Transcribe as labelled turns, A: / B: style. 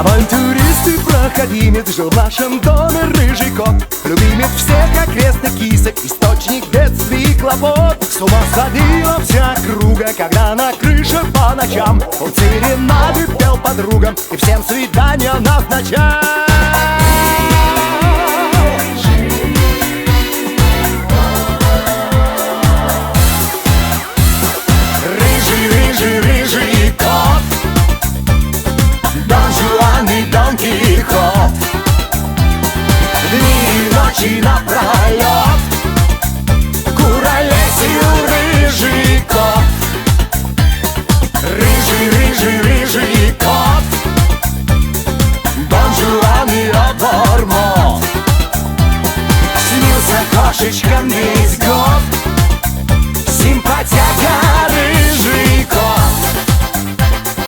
A: Авантюрист и проходимец Жил в нашем доме рыжий кот. Любимец всех окрестных кисок Источник бедствий и клопот. С ума сходила вся круга Когда на крыше по ночам. Он серенады пел подругам И всем свидания назначал ночи напролет Куролесил рыжий кот. Рыжий, рыжий, рыжий кот. Дон Жуан и Обормот Снился кошечкам весь год